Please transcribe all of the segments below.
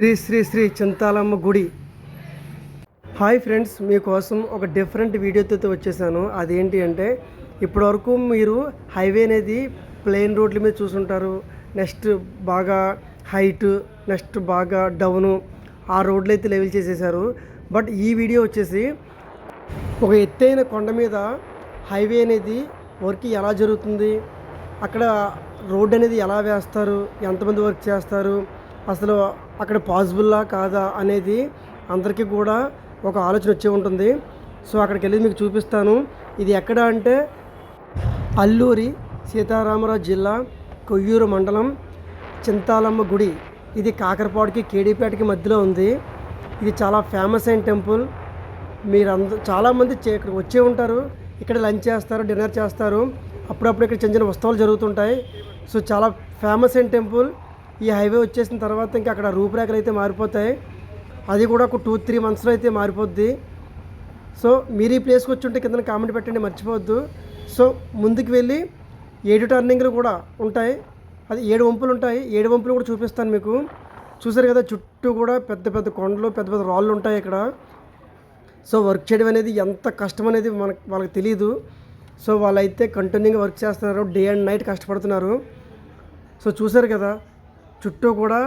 శ్రీ శ్రీ శ్రీ చింతాలమ్మ గుడి. Hi friends మీకోసం ఒక డిఫరెంట్ వీడియోతో వచ్చేసాను. అదేంటి అంటే ఇప్పటివరకు మీరు హైవే అనేది ప్లెయిన్ రోడ్ల మీద చూసుంటారు. నెక్స్ట్ బాగా హైట్ నెక్స్ట్ బాగా డౌను ఆ రోడ్లు అయితే లెవెల్ చేసేసారు. బట్ ఈ వీడియో వచ్చేసి ఒక ఎత్తైన కొండ మీద హైవే అనేది వర్క్ ఎలా జరుగుతుంది అక్కడ రోడ్ అనేది ఎలా వేస్తారు ఎంతమంది వర్క్ చేస్తారు అసలు అక్కడ పాసిబుల్లా కాదా అనేది అందరికీ కూడా ఒక ఆలోచన వచ్చే ఉంటుంది. సో అక్కడికి వెళ్ళి మీకు చూపిస్తాను. ఇది ఎక్కడ అంటే అల్లూరి సీతారామరాజు జిల్లా కొయ్యూరు మండలం చింతాలమ్మ గుడి. ఇది కాకరపాడుకి కేడీపేటకి మధ్యలో ఉంది. ఇది చాలా ఫేమస్ అయిన టెంపుల్. మీరు అంద చాలామంది చే- వచ్చే ఉంటారు. ఇక్కడ లంచ్ చేస్తారు డిన్నర్ చేస్తారు. అప్పుడప్పుడు ఇక్కడ చిన్న చిన్న ఉత్సవాలు జరుగుతుంటాయి. సో చాలా ఫేమస్ అయిన టెంపుల్. ఈ హైవే వచ్చేసిన తర్వాత ఇంకా అక్కడ రూపురేఖలు అయితే మారిపోతాయి. అది కూడా ఒక టూ త్రీ మంత్స్లో అయితే మారిపోద్ది. సో మీరు ఈ ప్లేస్కి వచ్చి ఉంటే కింద కామెంట్ పెట్టండి మర్చిపోవద్దు. సో ముందుకు వెళ్ళి ఏడు టర్నింగ్లు కూడా ఉంటాయి. అది ఏడు వంపులు ఉంటాయి. ఏడు వంపులు కూడా చూపిస్తాను మీకు. చూసారు కదా చుట్టూ కూడా పెద్ద పెద్ద కొండలు పెద్ద పెద్ద రాళ్ళు ఉంటాయి ఇక్కడ. సో వర్క్ చేయడం అనేది ఎంత కష్టం అనేది మనకు వాళ్ళకి తెలియదు సో వాళ్ళైతే కంటిన్యూగా వర్క్ చేస్తున్నారు. డే అండ్ నైట్ కష్టపడుతున్నారు. సో చూసారు కదా చుట్టూ కూడా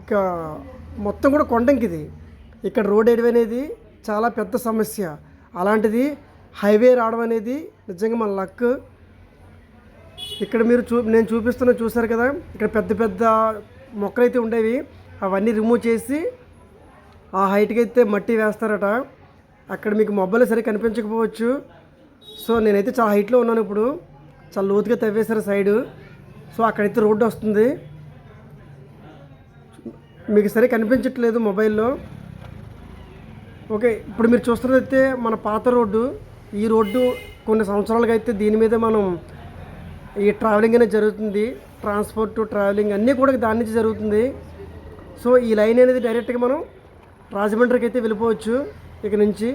ఇంకా మొత్తం కూడా కొండంకి ఇది ఇక్కడ రోడ్ వేయడం అనేది చాలా పెద్ద సమస్య. అలాంటిది హైవే రావడం అనేది నిజంగా మన లక్. ఇక్కడ మీరు చూ నేను చూపిస్తున్న చూసారు కదా ఇక్కడ పెద్ద పెద్ద మొక్కలు అయితే ఉండేవి. అవన్నీ రిమూవ్ చేసి ఆ హైట్కి అయితే మట్టి వేస్తారట. అక్కడ మీకు మొబైల్ సరిగ్గా కనిపించకపోవచ్చు. సో నేనైతే చాలా హైట్లో ఉన్నాను ఇప్పుడు. చాలా లోతుగా తవ్వేశారు సైడు సో అక్కడైతే రోడ్డు వస్తుంది. మీకు సరే కనిపించట్లేదు మొబైల్లో. ఓకే ఇప్పుడు మీరు చూస్తున్నదైతే మన పాత రోడ్డు. ఈ రోడ్డు కొన్ని సంవత్సరాలుగా అయితే దీని మీద మనం ఈ ట్రావెలింగ్ అనేది జరుగుతుంది. ట్రాన్స్పోర్ట్ ట్రావెలింగ్ అన్నీ కూడా దాని నుంచి జరుగుతుంది. సో ఈ లైన్ అనేది డైరెక్ట్గా మనం రాజమండ్రికి అయితే వెళ్ళిపోవచ్చు ఇక నుంచి.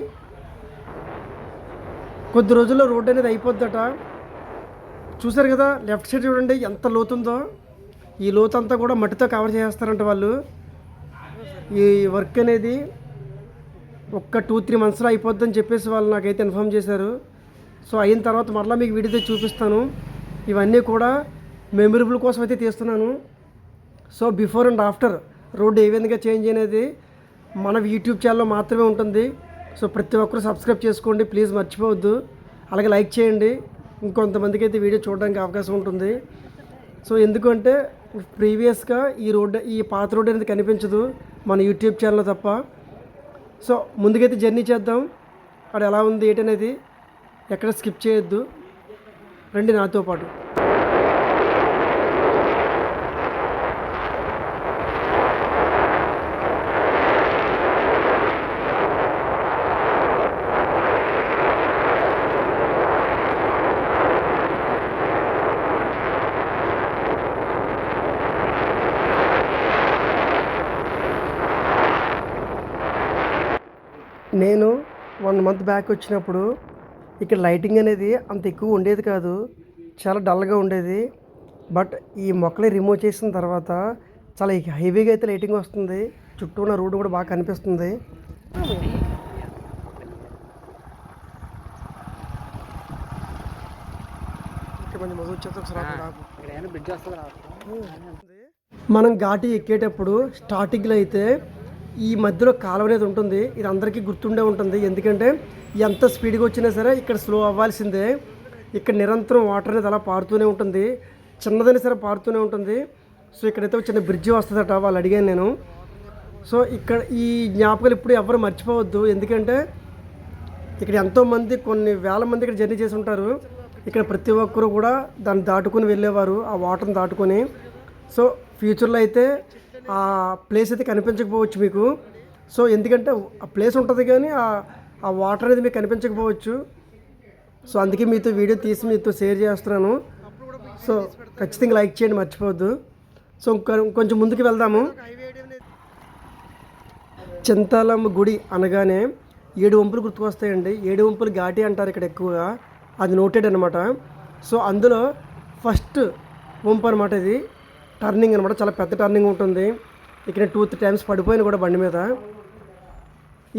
కొద్ది రోజుల్లో రోడ్ అనేది అయిపోద్దట. చూసారు కదా లెఫ్ట్ సైడ్ చూడండి ఎంత లోతుందో. ఈ లోతు అంతా కూడా మట్టితో కవర్ చేస్తారంట వాళ్ళు. ఈ వర్క్ అనేది ఒక్క టూ త్రీ మంత్స్లో అయిపోద్దని చెప్పేసి వాళ్ళు నాకైతే ఇన్ఫామ్ చేశారు. సో అయిన తర్వాత మరలా మీకు వీడియో చూపిస్తాను. ఇవన్నీ కూడా మెమరబుల్ కోసం అయితే తీస్తున్నాను. So before and after road ఏ విధంగా చేంజ్ అనేది మన యూట్యూబ్ ఛానల్లో మాత్రమే ఉంటుంది. సో ప్రతి ఒక్కరు సబ్స్క్రైబ్ చేసుకోండి. ప్లీజ్ మర్చిపోవద్దు. అలాగే లైక్ చేయండి. ఇంకొంతమందికి అయితే వీడియో చూడడానికి అవకాశం ఉంటుంది. సో ఎందుకంటే ప్రీవియస్గా ఈ రోడ్డు ఈ పాత రోడ్డు అనేది కనిపించదు మన యూట్యూబ్ ఛానల్లో తప్ప. సో ముందుకైతే జర్నీ చేద్దాం. అక్కడ ఎలా ఉంది ఏంటనేది ఎక్కడ స్కిప్ చేయొద్దు. రండి నాతో పాటు. నేను వన్ మంత్ బ్యాక్ వచ్చినప్పుడు ఇక్కడ లైటింగ్ అనేది అంత ఎక్కువ ఉండేది కాదు చాలా డల్గా ఉండేది. బట్ ఈ మొక్కలు రిమూవ్ చేసిన తర్వాత చాలా హెవీగా అయితే లైటింగ్ వస్తుంది. చుట్టూ ఉన్న రోడ్డు కూడా బాగా కనిపిస్తుంది. మనం ఘాటి ఎక్కేటప్పుడు స్టార్టింగ్లో అయితే ఈ మధ్యలో కాలువ అనేది ఉంటుంది. ఇది అందరికీ గుర్తుండే ఉంటుంది. ఎందుకంటే ఎంత స్పీడ్గా వచ్చినా సరే ఇక్కడ స్లో అవ్వాల్సిందే. ఇక్కడ నిరంతరం వాటర్ అనేది అలా పారుతూనే ఉంటుంది. చిన్నదైనా సరే పారుతూనే ఉంటుంది. సో ఇక్కడైతే చిన్న బ్రిడ్జి వస్తుందట వాళ్ళు అడిగాను నేను. సో ఇక్కడ ఈ జ్ఞాపకాలు ఇప్పుడు ఎవరు మర్చిపోవద్దు. ఎందుకంటే ఇక్కడ ఎంతోమంది కొన్ని వేల మంది ఇక్కడ జర్నీ చేసి ఉంటారు. ఇక్కడ ప్రతి ఒక్కరు కూడా దాన్ని దాటుకొని వెళ్ళేవారు. ఆ వాటర్ని దాటుకొని. సో ఫ్యూచర్లో అయితే ఆ ప్లేస్ అయితే కనిపించకపోవచ్చు మీకు. సో ఎందుకంటే ఆ ప్లేస్ ఉంటుంది కానీ ఆ ఆ వాటర్ అనేది మీకు కనిపించకపోవచ్చు. సో అందుకే మీతో వీడియో తీసి మీతో షేర్ చేస్తున్నాను. సో ఖచ్చితంగా లైక్ చేయండి మర్చిపోవద్దు. సో కొంచెం ముందుకు వెళ్దాము. చింతాలమ్మ గుడి అనగానే ఏడు వంపులు గుర్తుకొస్తాయండి. ఏడు వంపులు ఘాటి అంటారు ఇక్కడ ఎక్కువగా. అది నోటెడ్ అనమాట సో అందులో ఫస్ట్ వంపు అనమాట ఇది. టర్నింగ్ అనమాట చాలా పెద్ద టర్నింగ్ ఉంటుంది. ఇక్కడ టూ త్రీ టైమ్స్ పడిపోయాను కూడా బండి మీద.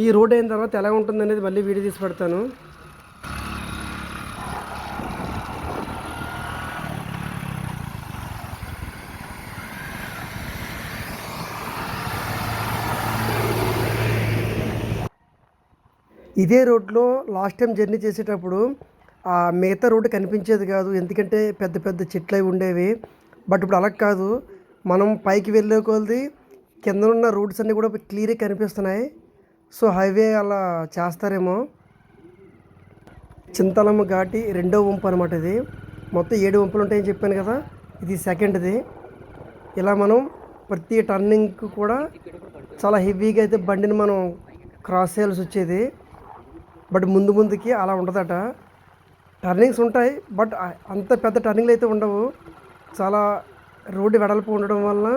ఈ రోడ్ అయిన తర్వాత ఎలా ఉంటుంది అనేది మళ్ళీ వీడియో తీసి పెడతాను. ఇదే రోడ్లో లాస్ట్ టైం జర్నీ చేసేటప్పుడు ఆ మిగతా రోడ్డు కనిపించేది కాదు ఎందుకంటే పెద్ద పెద్ద చెట్లు అవి ఉండేవి. బట్ ఇప్పుడు అలా కాదు. మనం పైకి వెళ్ళే కొలది కింద ఉన్న రూట్స్ అన్నీ కూడా క్లియర్గా కనిపిస్తున్నాయి. సో హైవే అలా చేస్తారేమో. చింతలమ్మ ఘాటి రెండో వంపు అనమాట ఇది. మొత్తం ఏడు వంపులు ఉంటాయని చెప్పాను కదా ఇది సెకండ్ది. ఇలా మనం ప్రతి టర్నింగ్ కూడా చాలా హెవీగా అయితే బండిని మనం క్రాస్ చేయాల్సి వచ్చేది. బట్ ముందు ముందుకి అలా ఉండదట. టర్నింగ్స్ ఉంటాయి బట్ అంత పెద్ద టర్నింగ్లు అయితే ఉండవు. చాలా రోడ్డు వెడల్పు ఉండడం వలన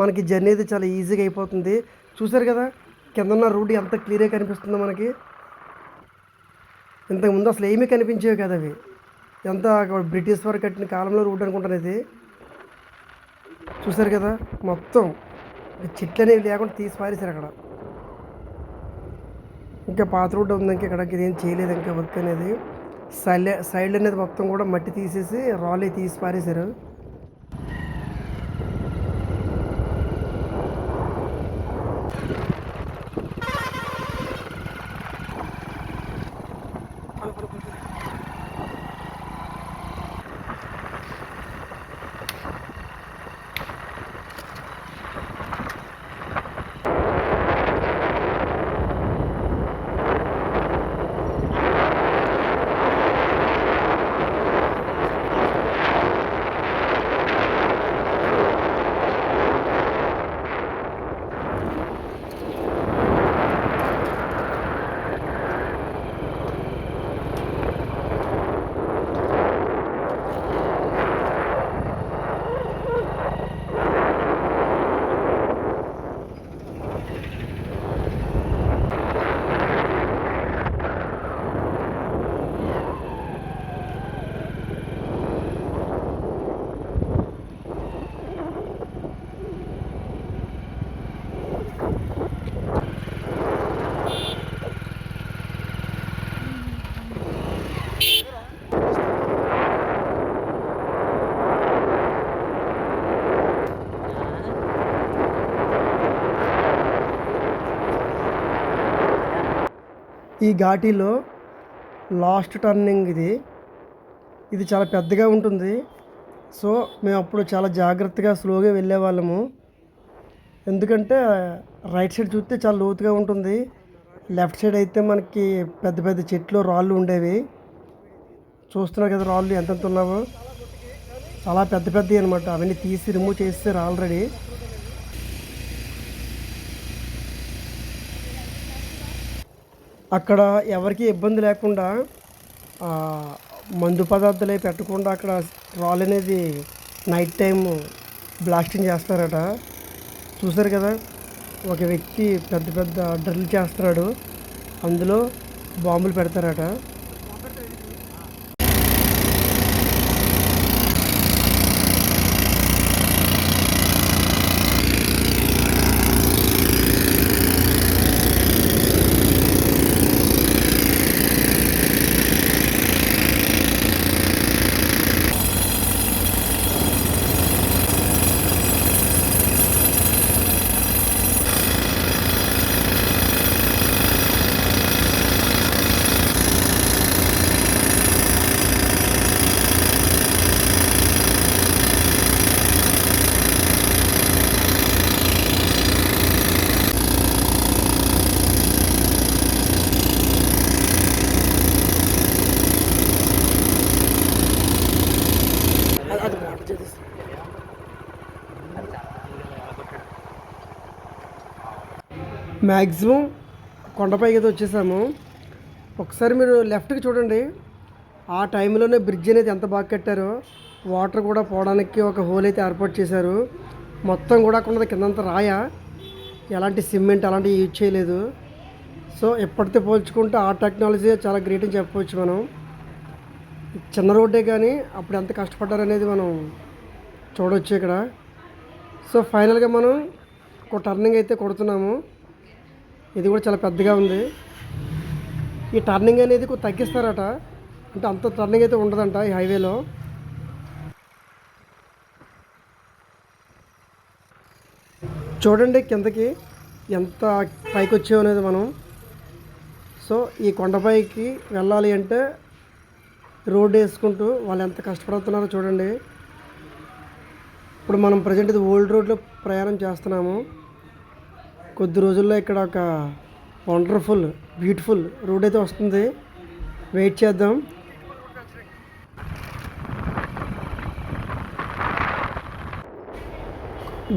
మనకి జర్నీ అయితే చాలా ఈజీగా అయిపోతుంది. చూసారు కదా కిందన్న రోడ్డు ఎంత క్లియర్గా కనిపిస్తుందో మనకి. ఇంతకుముందు అసలు ఏమీ కనిపించేవి కదా అవి. ఎంత బ్రిటిష్ వారు కట్టిన కాలంలో రోడ్డు అనుకుంటాను ఇది. చూసారు కదా మొత్తం చెట్లు అనేవి లేకుండా తీసి పారేశారు అక్కడ. ఇంకా పాత రోడ్డు ఉంది ఇంకా ఇక్కడ ఏం చేయలేదు ఇంకా వర్క్ అనేది. సైడ్ సైడ్ అనేది మొత్తం కూడా మట్టి తీసేసి రాలే తీసి పారేశారు. ఈ ఘాటీలో లాస్ట్ టర్నింగ్ ఇది. ఇది చాలా పెద్దగా ఉంటుంది. సో మేము అప్పుడు చాలా జాగ్రత్తగా స్లోగా వెళ్ళే వాళ్ళము. ఎందుకంటే రైట్ సైడ్ చూస్తే చాలా లోతుగా ఉంటుంది. లెఫ్ట్ సైడ్ అయితే మనకి పెద్ద పెద్ద చెట్లు రాళ్ళు ఉండేవి. చూస్తున్నారు కదా రాళ్ళు ఎంతెంత ఉన్నావో. చాలా పెద్ద పెద్దవి అనమాట అవన్నీ తీసి రిమూవ్ చేస్తారు ఆల్రెడీ అక్కడ ఎవరికి ఇబ్బంది లేకుండా మందు పదార్థాలు అవి పెట్టకుండా అక్కడ రాల్ అనేది నైట్ టైం బ్లాస్టింగ్ చేస్తారట. చూసారు కదా ఒక వ్యక్తి పెద్ద పెద్ద డ్రిల్ చేస్తున్నాడు. అందులో బాంబులు పెడతారట. మ్యాక్సిమం కొండపైకి అయితే వచ్చేసాము. ఒకసారి మీరు లెఫ్ట్కి చూడండి. ఆ టైంలోనే బ్రిడ్జ్ అనేది ఎంత బాగా కట్టారో వాటర్ కూడా పోవడానికి ఒక హోల్ అయితే ఏర్పాటు చేశారు. మొత్తం కూడా అక్కడ కిందంతా రాయ. ఎలాంటి సిమెంట్ అలాంటివి యూజ్ చేయలేదు. సో ఎప్పటితో పోల్చుకుంటే ఆ టెక్నాలజీ చాలా గ్రేట్ అని చెప్పవచ్చు మనం. చిన్న రోడ్డే కానీ అప్పుడు ఎంత కష్టపడ్డారనేది మనం చూడవచ్చు ఇక్కడ. సో ఫైనల్గా మనం ఒక టర్నింగ్ అయితే కొడుతున్నాము. ఇది కూడా చాలా పెద్దగా ఉంది. ఈ టర్నింగ్ అనేది కొంచెం తగ్గిస్తారట. అంటే అంత టర్నింగ్ అయితే ఉండదంట ఈ హైవేలో చూడండి కిందకి ఎంత పైకి వచ్చామనేది మనం. సో ఈ కొండపైకి వెళ్ళాలి అంటే రోడ్డు వేసుకుంటూ వాళ్ళు ఎంత కష్టపడుతున్నారో చూడండి. ఇప్పుడు మనం ప్రజెంట్ ఇది ఓల్డ్ రోడ్లో ప్రయాణం చేస్తున్నాము. కొద్ది రోజుల్లో ఇక్కడ ఒక వండర్ఫుల్ బ్యూటిఫుల్ రోడ్ అయితే వస్తుంది. వెయిట్ చేద్దాం.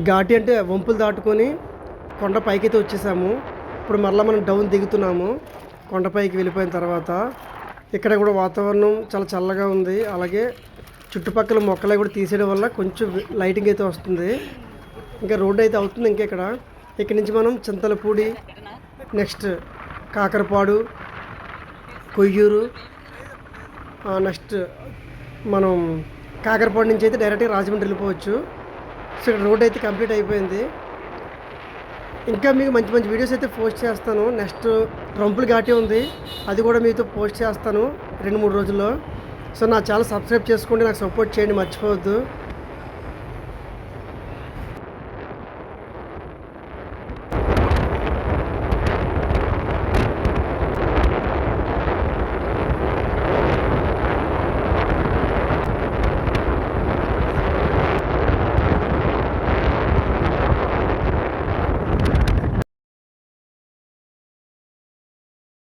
ఘాటి అంటే వంపులు దాటుకొని కొండ పైకి అయితే వచ్చేసాము. ఇప్పుడు మరలా మనం డౌన్ దిగుతున్నాము. కొండపైకి వెళ్ళిపోయిన తర్వాత ఇక్కడ కూడా వాతావరణం చాలా చల్లగా ఉంది. అలాగే చుట్టుపక్కల మొక్కలు కూడా తీసేయడం వల్ల కొంచెం లైటింగ్ అయితే వస్తుంది. ఇంకా రోడ్ అయితే అవుతుంది ఇంకా ఇక్కడ. ఇక్కడి నుంచి మనం చింతలపూడి నెక్స్ట్ కాకరపాడు కొయ్యూరు నెక్స్ట్ మనం కాకరపాడు నుంచి అయితే డైరెక్ట్గా రాజమండ్రి వెళ్ళిపోవచ్చు. సో ఇక్కడ రోడ్ అయితే కంప్లీట్ అయిపోయింది. ఇంకా మీకు మంచి మంచి వీడియోస్ అయితే పోస్ట్ చేస్తాను. నెక్స్ట్ రంపులు ఘాటి ఉంది. అది కూడా మీతో పోస్ట్ చేస్తాను రెండు మూడు రోజుల్లో. సో నా ఛానల్ సబ్స్క్రైబ్ చేసుకోండి. నాకు సపోర్ట్ చేయండి. మర్చిపోవద్దు.